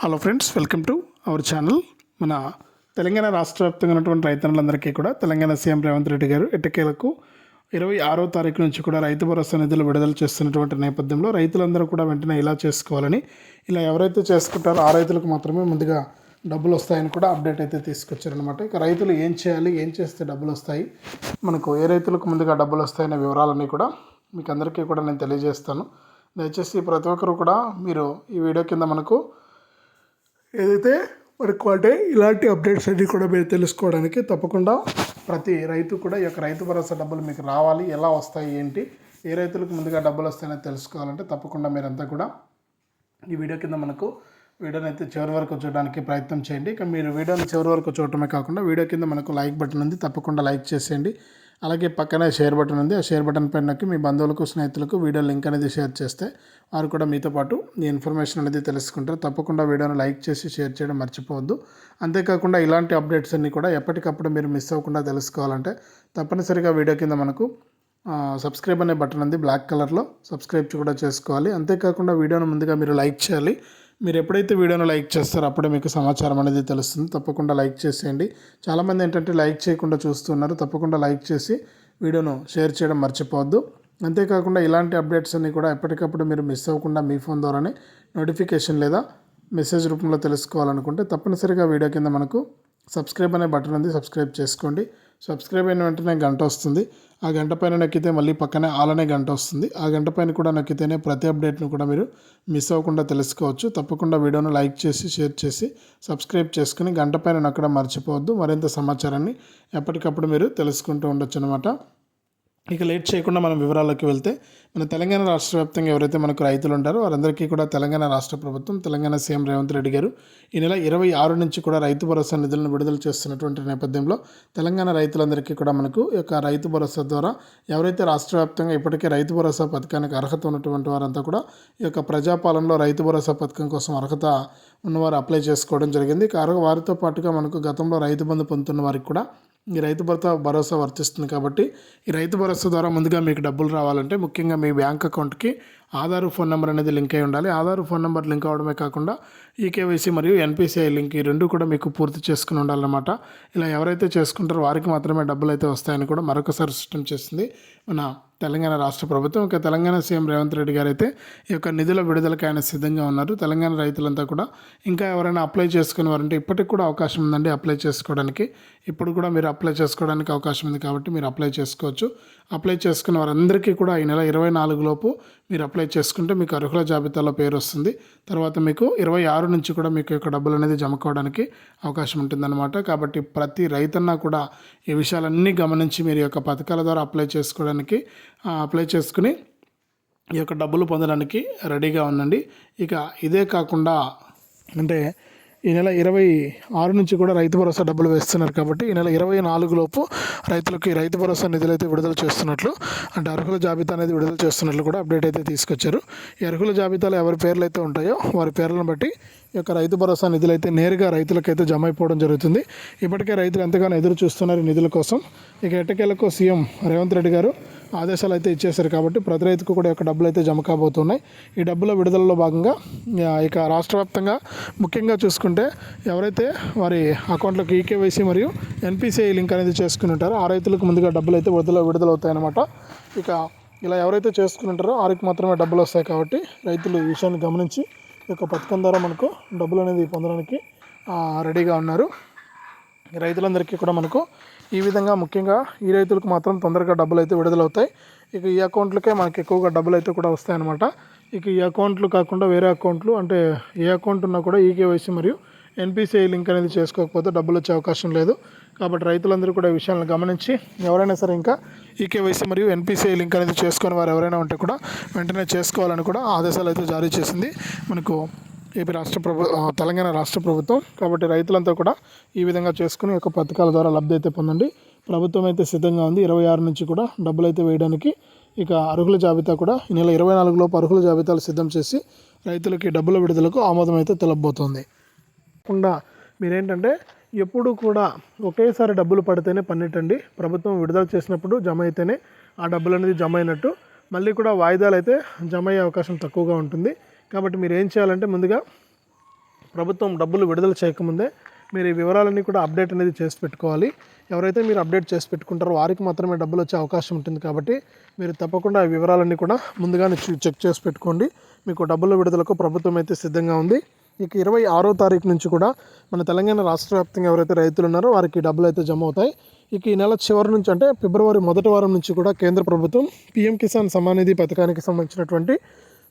Hello friends welcome to our channel మన తెలంగాణ రాష్ట్ర వ్యాప్తంగా ఉన్నటువంటి రైతన్నులందరికీ కూడా తెలంగాణ సీఎం రేవంత్ రెడ్డి గారు ఎట్టకేలకు ఇరవై ఆరో తారీఖు నుంచి కూడా రైతు భరోసా నిధులు విడుదల చేస్తున్నటువంటి నేపథ్యంలో రైతులందరూ కూడా వెంటనే ఇలా చేసుకోవాలని ఇలా ఎవరైతే చేసుకుంటారో ఆ రైతులకు మాత్రమే ముందుగా డబ్బులు వస్తాయని కూడా అప్డేట్ అయితే తీసుకొచ్చారనమాట ఇక రైతులు ఏం చేయాలి ఏం చేస్తే డబ్బులు వస్తాయి మనకు ఏ రైతులకు ముందుగా డబ్బులు వస్తాయనే వివరాలన్నీ కూడా మీకు అందరికీ కూడా నేను తెలియజేస్తాను. దయచేసి ప్రతి ఒక్కరు కూడా మీరు ఈ వీడియో కింద మనకు ఏదైతే మనకు అంటే ఇలాంటి అప్డేట్స్ అన్ని కూడా మీరు తెలుసుకోవడానికి తప్పకుండా ప్రతి రైతు కూడా ఈ యొక్క రైతు భరోసా డబ్బులు మీకు రావాలి. ఎలా వస్తాయి ఏంటి ఏ రైతులకు ముందుగా డబ్బులు వస్తాయని తెలుసుకోవాలంటే తప్పకుండా మీరంతా కూడా ఈ వీడియో కింద మనకు వీడియోని అయితే చివరి వరకు చూడడానికి ప్రయత్నం చేయండి. ఇక మీరు వీడియోని చివరి వరకు చూడటమే కాకుండా వీడియో కింద మనకు లైక్ బటన్ ఉంది. తప్పకుండా లైక్ చేసేయండి. అలాగే పక్కనే షేర్ బటన్ ఉంది. ఆ షేర్ బటన్ పైన నొక్కి మీ బంధువులకు స్నేహితులకు వీడియో లింక్ అనేది షేర్ చేస్తే వారు కూడా మీతో పాటు ఈ ఇన్ఫర్మేషన్ అనేది తెలుసుకుంటారు. తప్పకుండా వీడియోని లైక్ చేసి షేర్ చేయడం మర్చిపోవద్దు. అంతేకాకుండా ఇలాంటి అప్డేట్స్ అన్నీ కూడా ఎప్పటికప్పుడు మీరు మిస్ అవ్వకుండా తెలుసుకోవాలంటే తప్పనిసరిగా వీడియో కింద మనకు సబ్స్క్రైబ్ అనే బటన్ ఉంది బ్లాక్ కలర్లో. సబ్స్క్రైబ్ కూడా చేసుకోవాలి. అంతేకాకుండా వీడియోను ముందుగా మీరు లైక్ చేయాలి. మీరు ఎప్పుడైతే వీడియోను లైక్ చేస్తారో అప్పుడే మీకు సమాచారం అనేది తెలుస్తుంది. తప్పకుండా లైక్ చేసేయండి. చాలామంది ఏంటంటే లైక్ చేయకుండా చూస్తున్నారు. తప్పకుండా లైక్ చేసి వీడియోను షేర్ చేయడం మర్చిపోవద్దు. అంతేకాకుండా ఇలాంటి అప్డేట్స్ అన్ని కూడా ఎప్పటికప్పుడు మీరు మిస్ అవ్వకుండా మీ ఫోన్ ద్వారానే నోటిఫికేషన్ లేదా మెసేజ్ రూపంలో తెలుసుకోవాలనుకుంటే తప్పనిసరిగా వీడియో కింద మనకు సబ్స్క్రైబ్ అనే బటన్ ఉంది. సబ్స్క్రైబ్ చేసుకోండి. సబ్స్క్రైబ్ అయిన వెంటనే గంట వస్తుంది. ఆ గంట పైన నొక్కితే మళ్ళీ పక్కనే ఆలనే గంట వస్తుంది. ఆ గంట పైన కూడా నొక్కితేనే ప్రతి అప్డేట్ను కూడా మీరు మిస్ అవ్వకుండా తెలుసుకోవచ్చు. తప్పకుండా వీడియోను లైక్ చేసి షేర్ చేసి సబ్స్క్రైబ్ చేసుకుని గంట పైన నొక్కడం మర్చిపోవద్దు. మరింత సమాచారాన్ని ఎప్పటికప్పుడు మీరు తెలుసుకుంటూ ఉండొచ్చు అనమాట ఇక లేట్ చేయకుండా మనం వివరాల్లోకి వెళ్తే మన తెలంగాణ రాష్ట్ర వ్యాప్తంగా ఎవరైతే మనకు రైతులు ఉంటారో వారందరికీ కూడా తెలంగాణ రాష్ట్ర ప్రభుత్వం తెలంగాణ సీఎం రేవంత్ రెడ్డి గారు ఈ నెల ఇరవై ఆరు నుంచి కూడా రైతు భరోసా నిధులను విడుదల చేస్తున్నటువంటి నేపథ్యంలో తెలంగాణ రైతులందరికీ కూడా మనకు ఈ యొక్క రైతు భరోసా ద్వారా ఎవరైతే రాష్ట్ర వ్యాప్తంగా ఇప్పటికే రైతు భరోసా పథకానికి అర్హత ఉన్నటువంటి వారంతా కూడా ఈ యొక్క ప్రజాపాలనలో రైతు భరోసా పథకం కోసం అర్హత ఉన్నవారు అప్లై చేసుకోవడం జరిగింది. కారు వారితో పాటుగా మనకు గతంలో రైతు బంధు పొందుతున్న వారికి కూడా ఈ రైతు భరోసా భరోసా వర్తిస్తుంది కాబట్టి ఈ రైతు భరోసా ద్వారా ముందుగా మీకు డబ్బులు రావాలంటే ముఖ్యంగా మీ బ్యాంక్ అకౌంట్కి ఆధార్ ఫోన్ నెంబర్ అనేది లింక్ అయి ఉండాలి. ఆధార్ ఫోన్ నెంబర్ లింక్ అవడమే కాకుండా ఈకేవైసీ మరియు ఎన్పిసిఐ లింక్ ఈ రెండు కూడా మీకు పూర్తి చేసుకుని ఉండాలన్నమాట. ఇలా ఎవరైతే చేసుకుంటారో వారికి మాత్రమే డబ్బులు అయితే వస్తాయని కూడా మరొకసారి స్పష్టం చేసింది మన తెలంగాణ రాష్ట్ర ప్రభుత్వం ఇక తెలంగాణ సీఎం రేవంత్ రెడ్డి గారు అయితే ఈ యొక్క నిధుల విడుదలకి ఆయన సిద్ధంగా ఉన్నారు. తెలంగాణ రైతులంతా కూడా ఇంకా ఎవరైనా అప్లై చేసుకునేవారంటే ఇప్పటికి కూడా అవకాశం ఉందండి అప్లై చేసుకోవడానికి. ఇప్పుడు కూడా మీరు అప్లై చేసుకోవడానికి అవకాశం ఉంది కాబట్టి మీరు అప్లై చేసుకోవచ్చు. అప్లై చేసుకున్న వారందరికీ కూడా ఈ నెల ఇరవై నాలుగు లోపు మీరు అప్లై అప్లై చేసుకుంటే మీకు అర్హుల జాబితాలో పేరు వస్తుంది. తర్వాత మీకు ఇరవై ఆరు నుంచి కూడా మీకు యొక్క డబ్బులు అనేది జమ కావడానికి అవకాశం ఉంటుందన్నమాట. కాబట్టి ప్రతి రైతన్నా కూడా ఈ విషయాలన్నీ గమనించి మీరు యొక్క పథకాల ద్వారా అప్లై చేసుకోవడానికి అప్లై చేసుకుని ఈ యొక్క డబ్బులు పొందడానికి రెడీగా ఉండండి. ఇక ఇదే కాకుండా అంటే ఈ నెల ఇరవై ఆరు నుంచి కూడా రైతు భరోసా డబ్బులు వేస్తున్నారు కాబట్టి ఈ నెల ఇరవై నాలుగు లోపు రైతులకి రైతు భరోసా నిధులు అయితే విడుదల చేస్తున్నట్లు అంటే అర్హుల జాబితా అనేది విడుదల చేస్తున్నట్లు కూడా అప్డేట్ అయితే తీసుకొచ్చారు. ఈ అర్హుల జాబితాలో ఎవరి పేర్లు అయితే ఉంటాయో వారి పేర్లను బట్టి ఈ యొక్క రైతు భరోసా నిధులు అయితే నేరుగా రైతులకైతే జమ అయిపోవడం జరుగుతుంది. ఇప్పటికే రైతులు ఎంతగానో ఎదురు చూస్తున్నారు ఈ నిధుల కోసం. ఇక ఎట్టకేలకు సీఎం రేవంత్ రెడ్డి గారు ఆదేశాలు అయితే ఇచ్చేశారు కాబట్టి ప్రతి రైతుకు కూడా యొక్క డబ్బులు అయితే జమ కాబోతున్నాయి. ఈ డబ్బుల విడుదలలో భాగంగా ఇక రాష్ట్ర వ్యాప్తంగా ముఖ్యంగా చూసుకుంటే ఎవరైతే వారి అకౌంట్లకు ఈకేవైసీ మరియు ఎన్పిసిఐ లింక్ అనేది చేసుకుని ఉంటారో ఆ రైతులకు ముందుగా డబ్బులు అయితే విడుదల విడుదలవుతాయన్నమాట. ఇక ఇలా ఎవరైతే చేసుకుని ఉంటారో వారికి మాత్రమే డబ్బులు వస్తాయి కాబట్టి రైతులు ఈ విషయాన్ని గమనించి ఈ యొక్క పథకం ద్వారా మనకు డబ్బులు అనేది పొందడానికి రెడీగా ఉన్నారు. రైతులందరికీ కూడా మనకు ఈ విధంగా ముఖ్యంగా ఈ రైతులకు మాత్రం తొందరగా డబ్బులు అయితే విడుదలవుతాయి. ఇక ఈ అకౌంట్లకే మనకి ఎక్కువగా డబ్బులు అయితే కూడా వస్తాయన్నమాట. ఇక ఈ అకౌంట్లు కాకుండా వేరే అకౌంట్లు అంటే ఏ అకౌంట్ ఉన్నా కూడా ఈకేవైసీ మరియు ఎన్పిసిఐ లింక్ అనేది చేసుకోకపోతే డబ్బులు వచ్చే అవకాశం లేదు. కాబట్టి రైతులందరూ కూడా ఈ విషయాలను గమనించి ఎవరైనా సరే ఇంకా ఈకేవైసీ మరియు ఎన్పిసిఐ లింక్ అనేది చేసుకొని వారు ఎవరైనా ఉంటే కూడా వెంటనే చేసుకోవాలని కూడా ఆదేశాలు అయితే జారీ చేసింది. మనకు ఏపీ రాష్ట్ర ప్రభు తెలంగాణ రాష్ట్ర ప్రభుత్వం. కాబట్టి రైతులంతా కూడా ఈ విధంగా చేసుకుని యొక్క పథకాల ద్వారా లబ్ధి అయితే పొందండి. ప్రభుత్వం అయితే సిద్ధంగా ఉంది. ఇరవై ఆరు నుంచి కూడా డబ్బులు అయితే వేయడానికి ఇక అర్హుల జాబితా కూడా ఈ నెల ఇరవై నాలుగులోపు అర్హుల జాబితాలు సిద్ధం చేసి రైతులకి డబ్బుల విడుదలకు ఆమోదం అయితే తెలపబోతోంది కాకుండా మీరేంటంటే ఎప్పుడు కూడా ఒకేసారి డబ్బులు పడితేనే పన్నెట్టండి ప్రభుత్వం విడుదల చేసినప్పుడు జమ అయితేనే ఆ డబ్బులు అనేది జమ అయినట్టు. మళ్ళీ కూడా వాయిదాలు అయితే జమ అయ్యే అవకాశం తక్కువగా ఉంటుంది. కాబట్టి మీరు ఏం చేయాలంటే ముందుగా ప్రభుత్వం డబ్బులు విడుదల చేయకముందే మీరు ఈ వివరాలన్నీ కూడా అప్డేట్ అనేది చేసి పెట్టుకోవాలి. ఎవరైతే మీరు అప్డేట్ చేసి పెట్టుకుంటారో వారికి మాత్రమే డబ్బులు వచ్చే అవకాశం ఉంటుంది కాబట్టి మీరు తప్పకుండా ఈ వివరాలన్నీ కూడా ముందుగానే చెక్ చేసి పెట్టుకోండి. మీకు డబ్బుల విడుదలకు ప్రభుత్వం అయితే సిద్ధంగా ఉంది. ఇక ఇరవై ఆరో తారీఖు నుంచి కూడా మన తెలంగాణ రాష్ట్ర వ్యాప్తంగా ఎవరైతే రైతులు ఉన్నారో వారికి డబ్బులు అయితే జమ అవుతాయి. ఇక ఈ నెల చివరి నుంచి అంటే ఫిబ్రవరి మొదటి వారం నుంచి కూడా కేంద్ర ప్రభుత్వం పీఎం కిసాన్ సమానిధి పథకానికి సంబంధించినటువంటి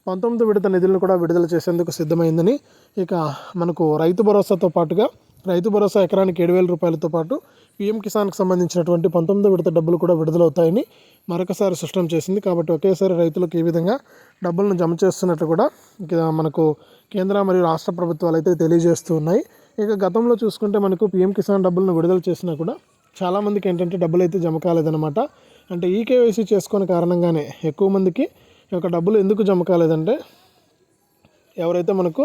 పంతొమ్మిది విడత నిధులను కూడా విడుదల చేసేందుకు సిద్ధమైందని ఇక మనకు రైతు భరోసాతో పాటుగా రైతు భరోసా ఎకరానికి ఏడు వేల రూపాయలతో పాటు పీఎం కిసాన్కి సంబంధించినటువంటి పంతొమ్మిది విడత డబ్బులు కూడా విడుదలవుతాయని మరొకసారి స్పష్టం చేసింది. కాబట్టి ఒకేసారి రైతులకు ఈ విధంగా డబ్బులను జమ చేస్తున్నట్లు కూడా ఇక మనకు కేంద్ర మరియు రాష్ట్ర ప్రభుత్వాలు అయితే తెలియజేస్తూ ఉన్నాయి. ఇక గతంలో చూసుకుంటే మనకు పీఎం కిసాన్ డబ్బులను విడుదల చేసినా కూడా చాలామందికి ఏంటంటే డబ్బులు అయితే జమ కాలేదన్నమాట. అంటే ఈకేవైసీ చేసుకునే కారణంగానే ఎక్కువ మందికి ఈ యొక్క డబ్బులు ఎందుకు జమ కాలేదంటే ఎవరైతే మనకు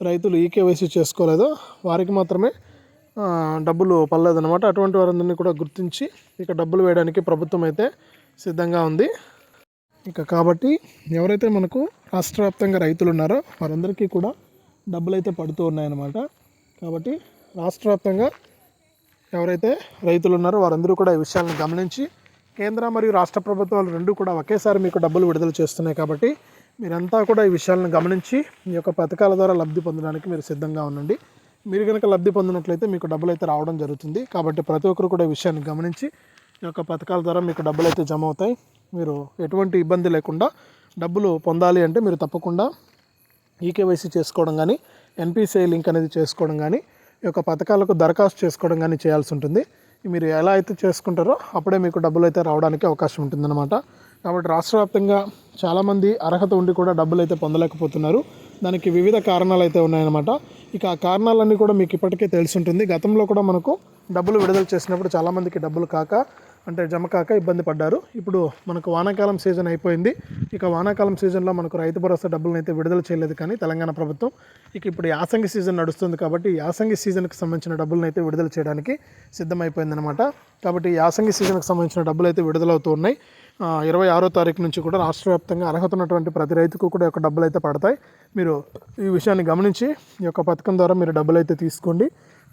రైతులు ఈకేవైసీ చేసుకోలేదో వారికి మాత్రమే డబ్బులు పడలేదన్నమాట. అటువంటి వారందరినీ కూడా గుర్తించి ఇక డబ్బులు వేయడానికి ప్రభుత్వం అయితే సిద్ధంగా ఉంది. ఇక కాబట్టి ఎవరైతే మనకు రాష్ట్ర వ్యాప్తంగా రైతులు ఉన్నారో వారందరికీ కూడా డబ్బులు అయితే పడుతూ ఉన్నాయన్నమాట. కాబట్టి రాష్ట్ర వ్యాప్తంగా ఎవరైతే రైతులు ఉన్నారో వారందరూ కూడా ఈ విషయాలను గమనించి కేంద్ర మరియు రాష్ట్ర ప్రభుత్వాలు రెండు కూడా ఒకేసారి మీకు డబ్బులు విడుదల చేస్తున్నాయి కాబట్టి మీరంతా కూడా ఈ విషయాలను గమనించి ఈ యొక్క పథకాల ద్వారా లబ్ధి పొందడానికి మీరు సిద్ధంగా ఉండండి. మీరు కనుక లబ్ధి పొందినట్లయితే మీకు డబ్బులు అయితే రావడం జరుగుతుంది. కాబట్టి ప్రతి ఒక్కరు కూడా ఈ విషయాన్ని గమనించి ఈ యొక్క పథకాల ద్వారా మీకు డబ్బులు అయితే జమ అవుతాయి. మీరు ఎటువంటి ఇబ్బంది లేకుండా డబ్బులు పొందాలి అంటే మీరు తప్పకుండా ఈకేవైసీ చేసుకోవడం కానీ ఎన్పిసిఐ లింక్ అనేది చేసుకోవడం కానీ ఈ యొక్క పథకాలకు దరఖాస్తు చేసుకోవడం కానీ చేయాల్సి ఉంటుంది. మీరు ఎలా అయితే చేసుకుంటారో అప్పుడే మీకు డబ్బులు అయితే రావడానికి అవకాశం ఉంటుందన్నమాట. కాబట్టి రాష్ట్ర వ్యాప్తంగా చాలామంది అర్హత ఉండి కూడా డబ్బులు అయితే పొందలేకపోతున్నారు. దానికి వివిధ కారణాలు అయితే ఉన్నాయన్నమాట. ఇక ఆ కారణాలన్నీ కూడా మీకు ఇప్పటికే తెలిసి ఉంటుంది. గతంలో కూడా మనకు డబ్బులు విడుదల చేసినప్పుడు చాలామందికి డబ్బులు కాక అంటే జమ కాక ఇబ్బంది పడ్డారు. ఇప్పుడు మనకు వానాకాలం సీజన్ అయిపోయింది. ఇక వానాకాలం సీజన్లో మనకు రైతు భరోసా డబ్బులను అయితే విడుదల చేయలేదు కానీ తెలంగాణ ప్రభుత్వం ఇక ఇప్పుడు యాసంగి సీజన్ నడుస్తుంది కాబట్టి యాసంగి సీజన్కి సంబంధించిన డబ్బులను అయితే విడుదల చేయడానికి సిద్ధమైపోయిందనమాట కాబట్టి యాసంగి సీజన్కి సంబంధించిన డబ్బులు అయితే విడుదలవుతూ ఉన్నాయి ఇరవై ఆరో తారీఖు నుంచి కూడా రాష్ట్ర వ్యాప్తంగా అర్హత ఉన్నటువంటి ప్రతి రైతుకు కూడా యొక్క డబ్బులు అయితే పడతాయి. మీరు ఈ విషయాన్ని గమనించి ఈ యొక్క పథకం ద్వారా మీరు డబ్బులు అయితే తీసుకోండి.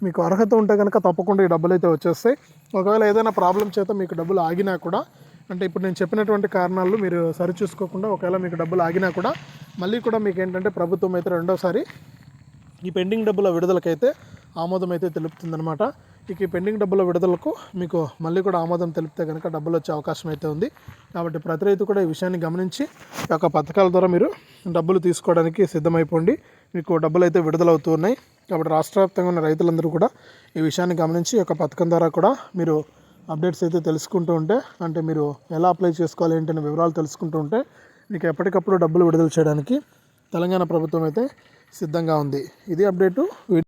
మీకు అర్హత ఉంటే కనుక తప్పకుండా ఈ డబ్బులు అయితే వచ్చేస్తాయి. ఒకవేళ ఏదైనా ప్రాబ్లం చేత మీకు డబ్బులు ఆగినా కూడా అంటే ఇప్పుడు నేను చెప్పినటువంటి కారణాలు మీరు సరిచూసుకోకుండా ఒకవేళ మీకు డబ్బులు ఆగినా కూడా మళ్ళీ కూడా మీకు ఏంటంటే ప్రభుత్వం అయితే రెండోసారి ఈ పెండింగ్ డబ్బుల విడుదలకైతే ఆమోదం అయితే తెలుపుతుందనమాట ఇక ఈ పెండింగ్ డబ్బుల విడుదలకు మీకు మళ్ళీ కూడా ఆమోదం తెలిపితే కనుక డబ్బులు వచ్చే అవకాశం అయితే ఉంది. కాబట్టి ప్రతి రైతు కూడా ఈ విషయాన్ని గమనించి ఈ యొక్క పథకాల ద్వారా మీరు డబ్బులు తీసుకోవడానికి సిద్ధమైపోండి. మీకు డబ్బులు అయితే విడుదలవుతూ ఉన్నాయి. కాబట్టి రాష్ట్ర వ్యాప్తంగా ఉన్న రైతులందరూ కూడా ఈ విషయాన్ని గమనించి ఈ యొక్క పథకం ద్వారా కూడా మీరు అప్డేట్స్ అయితే తెలుసుకుంటూ ఉంటే అంటే మీరు ఎలా అప్లై చేసుకోవాలి ఏంటనే వివరాలు తెలుసుకుంటూ ఉంటే మీకు ఎప్పటికప్పుడు డబ్బులు విడుదల చేయడానికి తెలంగాణ ప్రభుత్వం అయితే సిద్ధంగా ఉంది. ఇది అప్డేటు.